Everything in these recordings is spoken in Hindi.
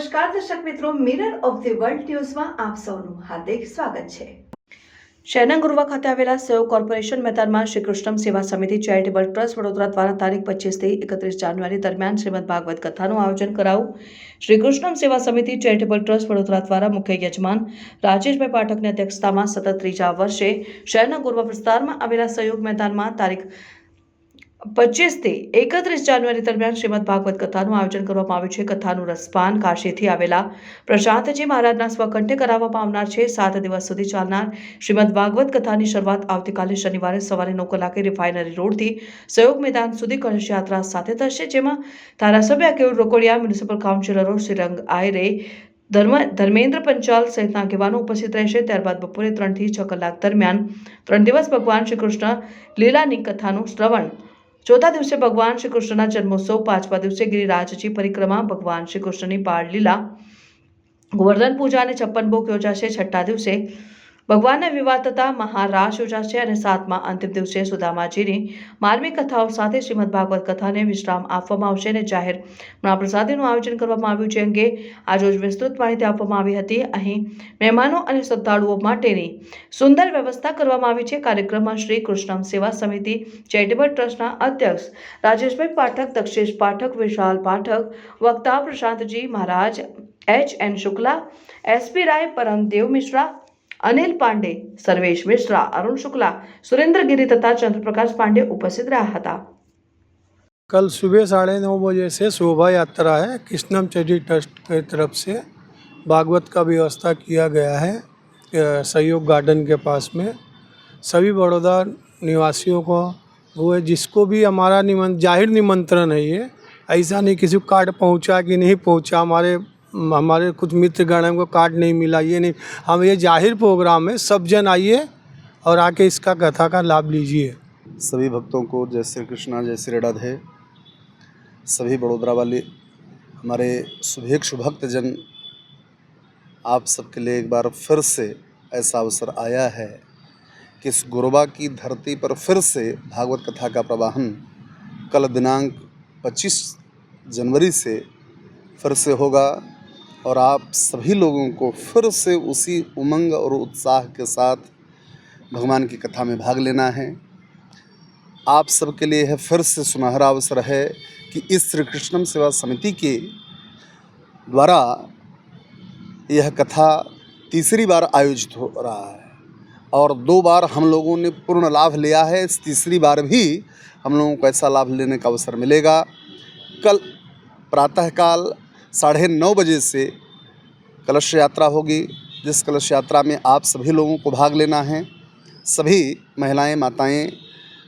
નમસ્કાર, દર્શક મિત્રો મિરર ઓફ ધી વર્લ્ડ ન્યૂઝમાં આપ સૌનું હાર્દિક સ્વાગત છે. શહેરના ગુરવા ખાતે આવેલા સેવ કોર્પોરેશન મેદાનમાં શ્રી કૃષ્ણ સેવા સમિતિ ચેરિટેબલ ટ્રસ્ટ વડોદરા દ્વારા તારીખ પચીસથી એકત્રીસ જાન્યુઆરી દરમિયાન શ્રીમદ ભાગવત કથાનું આયોજન કરાવું શ્રી કૃષ્ણ સેવા સમિતિ ચેરિટેબલ ટ્રસ્ટ વડોદરા દ્વારા મુખ્ય યજમાન રાજેશભાઈ પાઠકની અધ્યક્ષતામાં સતત ત્રીજા વર્ષે શહેરના ગુરવા વિસ્તારમાં આવેલા સહયોગ મેદાનમાં તારીખ પચીસથી એકત્રીસ જાન્યુઆરી દરમિયાન શ્રીમદ ભાગવત કથાનું આયોજન કરવામાં આવ્યું છે. કથાનું રસપાન કાશીથી આવેલા પ્રશાંતજી મહારાજના સ્વકંઠે કરાવવામાં આવનાર છે. સાત દિવસ સુધી ચાલનાર શ્રીમદ ભાગવત કથાની શરૂઆત આવતીકાલે શનિવારે સવારે નવ કલાકે રિફાઇનરી રોડથી સહયોગ મેદાન સુધી કળશ યાત્રા સાથે થશે, જેમાં ધારાસભ્ય કેવું રોકોડિયા, મ્યુનિસિપલ કાઉન્સિલરો શ્રીરંગ આયરે, ધર્મ, ધર્મેન્દ્ર પંચાલ સહિતના આગેવાનો ઉપસ્થિત રહેશે. ત્યારબાદ બપોરે ત્રણથી છ કલાક દરમિયાન ત્રણ દિવસ ભગવાન શ્રી કૃષ્ણ લીલાની કથાનું શ્રવણ ચોથા દિવસે ભગવાન શ્રી કૃષ્ણના જન્મોત્સવ, પાંચમા દિવસે ગિરિરાજજી પરિક્રમા, ભગવાન શ્રી કૃષ્ણની પાળ લીલા, ગોવર્ધન પૂજા અને છપ્પન ભોગ યોજાશે. છઠ્ઠા દિવસે ભગવાનના વિવાદ થતા મહારાસ યોજાશે અને સાતમા અંતિમ દિવસે સુદામાજીની માર્મિક કથાઓ સાથે શ્રીમદ ભાગવત કથાને વિશ્રામ આપવામાં આવશે અને જાહેર મહાપ્રસાદીનું આયોજન કરવામાં આવ્યું છે અંગે આજરોજ વિસ્તૃત માહિતી આપવામાં આવી હતી. અહીં મહેમાનો અને શ્રદ્ધાળુઓ માટેની સુંદર વ્યવસ્થા કરવામાં આવી છે. કાર્યક્રમમાં શ્રી કૃષ્ણમ સેવા સમિતિ, ચેરિટેબલ ટ્રસ્ટના અધ્યક્ષ રાજેશભાઈ પાઠક, દક્ષેશ પાઠક, વિશાલ પાઠક, વક્તા Prashant ji Maharaj, H N Shukla SP Rai, Paramdev Mishra Anil Pandey Sarvesh Mishra Arun Shukla Surendra गिरी तथा चंद्रप्रकाश पांडे उपस्थित रहा था कल सुबह साढ़े नौ बजे से शोभा यात्रा है कृष्णम चैरिटी ट्रस्ट की तरफ से भागवत का व्यवस्था किया गया है अ, सहयोग गार्डन के पास में सभी बड़ौदा निवासियों को वो है जिसको भी हमारा निमं जाहिर निमंत्रण है ये ऐसा नहीं किसी को कार्ड पहुंचा कि नहीं पहुंचा हमारे हमारे कुछ मित्रगण हैं, उनको कार्ड नहीं मिला, ये नहीं। हम ये ज़ाहिर प्रोग्राम है, सब जन आइए और आके इसका कथा का लाभ लीजिए। सभी भक्तों को जय श्री कृष्णा, जय श्री राधे। सभी बड़ोदरा वाले, हमारे शुभेक्षु भक्तजन, आप सबके लिए एक बार फिर से ऐसा अवसर आया है कि इस गुरुबा की धरती पर फिर से भागवत कथा का प्रवाहन कल दिनांक 25 जनवरी से फिर से होगा। और आप सभी लोगों को फिर से उसी उमंग और उत्साह के साथ भगवान की कथा में भाग लेना है। आप सबके लिए है फिर से सुनहरा अवसर है कि इस श्री कृष्णम सेवा समिति के द्वारा यह कथा तीसरी बार आयोजित हो रहा है और दो बार हम लोगों ने पूर्ण लाभ लिया है। इस तीसरी बार भी हम लोगों को ऐसा लाभ लेने का अवसर मिलेगा। कल प्रातःकाल साढ़े नौ बजे से कलश यात्रा होगी, जिस कलश यात्रा में आप सभी लोगों को भाग लेना है। सभी महिलाएँ, माताएँ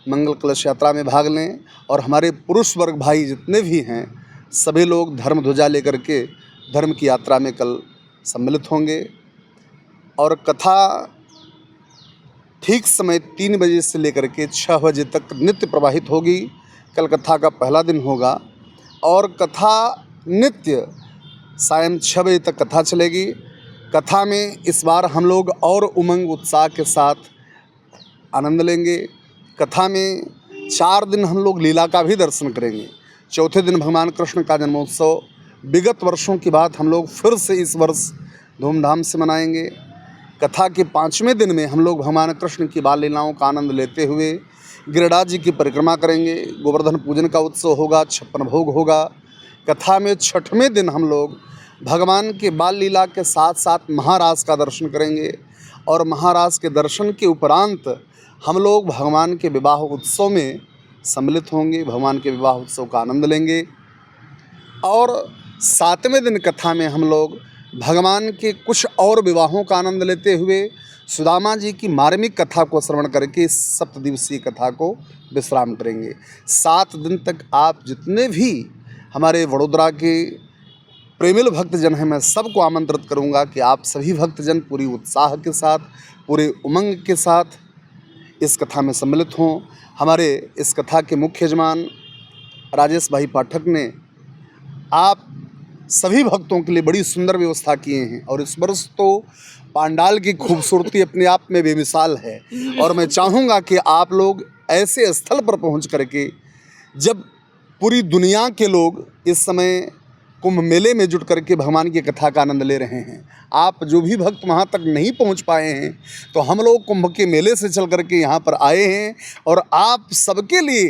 मंगल कलश यात्रा में भाग लें और हमारे पुरुष वर्ग भाई जितने भी हैं, सभी लोग धर्म ध्वजा लेकर के धर्म की यात्रा में कल सम्मिलित होंगे। और कथा ठीक समय तीन बजे से लेकर के छः बजे तक नित्य प्रवाहित होगी। कल कथा का पहला दिन होगा और कथा नित्य सायं छः बजे तक कथा चलेगी। कथा में इस बार हम लोग और उमंग उत्साह के साथ आनंद लेंगे। कथा में चार दिन हम लोग लीला का भी दर्शन करेंगे। चौथे दिन भगवान कृष्ण का जन्मोत्सव। विगत वर्षों की बात हम लोग फिर से इस वर्ष धूमधाम से मनाएँगे। कथा के पाँचवें दिन में हम लोग भगवान कृष्ण की बाल लीलाओं का आनंद लेते हुए गिरिराज जी की परिक्रमा करेंगे। गोवर्धन पूजन का उत्सव होगा, छप्पन भोग होगा। कथा में छठवें दिन हम लोग भगवान के बाल लीला के साथ साथ महाराज का दर्शन करेंगे और महाराज के दर्शन के उपरांत हम लोग भगवान के विवाह उत्सव में सम्मिलित होंगे, भगवान के विवाह उत्सव का आनंद लेंगे। और सातवें दिन कथा में हम लोग भगवान के कुछ और विवाहों का आनंद लेते हुए सुदामा जी की मार्मिक कथा को श्रवण करके इस सप्त कथा को विश्राम करेंगे। सात दिन तक आप जितने भी हमारे वडोदरा के प्रेमिल भक्तजन हैं, मैं सबको आमंत्रित करूँगा कि आप सभी भक्तजन पूरी उत्साह के साथ, पूरे उमंग के साथ इस कथा में सम्मिलित हों। हमारे इस कथा के मुख्य यजमान राजेश भाई पाठक ने आप सभी भक्तों के लिए बड़ी सुंदर व्यवस्था किए हैं और इस वर्ष तो पांडाल की खूबसूरती अपने आप में बेमिसाल है। और मैं चाहूँगा कि आप लोग ऐसे स्थल पर पहुँच करके जब पूरी दुनिया के लोग इस समय कुंभ मेले में जुट करके भगवान की कथा का आनंद ले रहे हैं। आप जो भी भक्त वहाँ तक नहीं पहुँच पाए हैं तो हम लोग कुंभ के मेले से चल करके यहाँ पर आए हैं और आप सबके लिए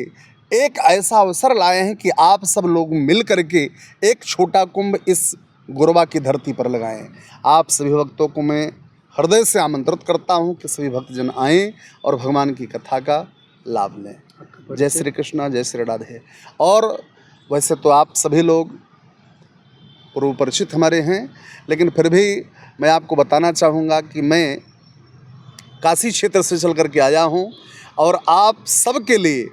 एक ऐसा अवसर लाए हैं कि आप सब लोग मिल करके एक छोटा कुंभ इस गुरबा की धरती पर लगाएँ। आप सभी भक्तों को मैं हृदय से आमंत्रित करता हूँ कि सभी भक्तजन आएँ और भगवान की कथा का लाभ लें। जय श्री कृष्णा, जय श्री राधे। और वैसे तो आप सभी लोग पूर्व परिचित हमारे हैं, लेकिन फिर भी मैं आपको बताना चाहूँगा कि मैं काशी क्षेत्र से चल करके आया हूँ, और आप सबके लिए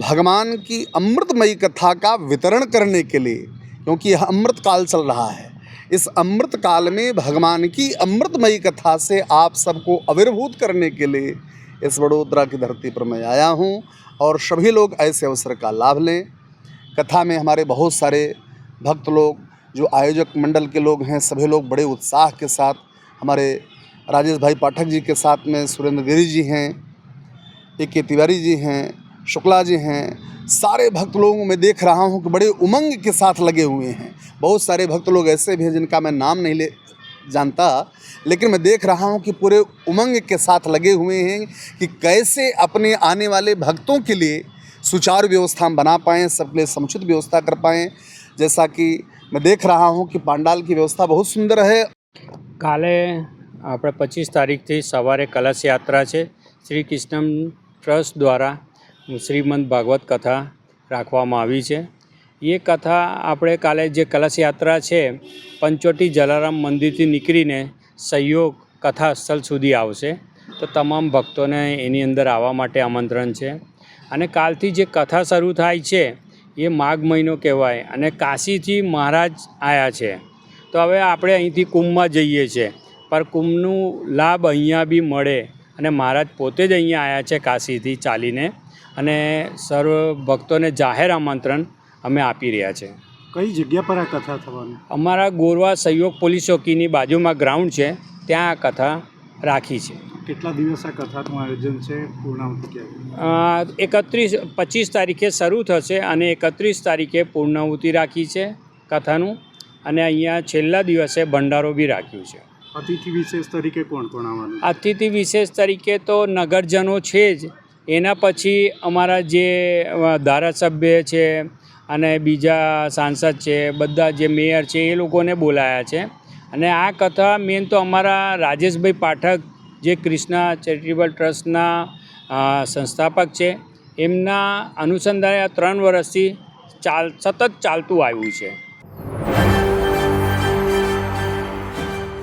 भगवान की अमृतमयी कथा का वितरण करने के लिए, क्योंकि यह अमृत काल चल रहा है, इस अमृत काल में भगवान की अमृतमयी कथा से आप सबको आविर्भूत करने के लिए इस वडोदरा की धरती पर मैं आया हूँ और सभी लोग ऐसे अवसर का लाभ लें। कथा में हमारे बहुत सारे भक्त लोग, जो आयोजक मंडल के लोग हैं, सभी लोग बड़े उत्साह के साथ हमारे राजेश भाई पाठक जी के साथ में सुरेंद्र गिरी जी हैं, ए के तिवारी जी हैं, शुक्ला जी हैं, सारे भक्त लोगों में देख रहा हूँ कि बड़े उमंग के साथ लगे हुए हैं। बहुत सारे भक्त लोग ऐसे भी हैं जिनका मैं नाम नहीं ले जानता लेकिन मैं देख रहा हूँ कि पूरे उमंग के साथ लगे हुए हैं कि कैसे अपने आने वाले भक्तों के लिए सुचारू व्यवस्था हम बना पाएँ सबके लिए समुचित व्यवस्था कर पाएँ जैसा कि मैं देख रहा हूँ कि पांडाल की व्यवस्था बहुत सुंदर है કાલે આપણે પચીસ તારીખથી સવારે કલશ યાત્રા છે શ્રી કૃષ્ણ ટ્રસ્ટ દ્વારા શ્રીમદ ભાગવત કથા રાખવામાં આવી છે એ કથા આપણે કાલે જે કલશ યાત્રા છે પંચોટી જલારામ મંદિરથી નીકળીને સહયોગ કથા સ્થળ સુધી આવશે. તો તમામ ભક્તોને એની અંદર આવવા માટે આમંત્રણ છે. અને કાલથી જે કથા શરૂ થાય છે, એ માઘ મહિનો કહેવાય અને કાશીથી મહારાજ આવ્યા છે. તો હવે આપણે અહીંથી કુંભમાં જઈએ છીએ પણ કુંભનું લાભ અહીંયા બી મળે અને મહારાજ પોતે જ અહીંયા આવ્યા છે કાશીથી ચાલીને. અને સર્વ ભક્તોને જાહેર આમંત્રણ અમે આપી રહ્યા છે. કઈ જગ્યા પર આ કથા થવાની? અમારા ગોરવા સહયોગ પોલીસ ચોકીની બાજુમાં ગ્રાઉન્ડ છે. ત્યાં આ કથા રાખી છે. કેટલા દિવસ આ કથાનું આયોજન છે? પૂર્ણાહુતિ ક્યારે? એકત્રીસ પચીસ તારીખે શરૂ થશે અને એકત્રીસ તારીખે પૂર્ણાહુતિ રાખી છે કથાનું. અને અહીંયા છેલ્લા દિવસે ભંડારો બી રાખ્યું છે. અતિથિ વિશેષ તરીકે કોણ કોણ આવવાનું અતિથિ વિશેષ તરીકે તો નગરજનો છે જ. એના પછી અમારા જે ધારાસભ્ય છે અને બીજા સાંસદ છે, બધા જે મેયર છે, એ લોકોને બોલાયા છે. અને આ કથા મેન તો અમારા રાજેશભાઈ પાઠક જે ક્રિષ્ના ચેરિટેબલ ટ્રસ્ટના સંસ્થાપક છે, એમના અનુસંધાને આ ત્રણ વર્ષથી ચાલ, સતત ચાલતું આવ્યું છે.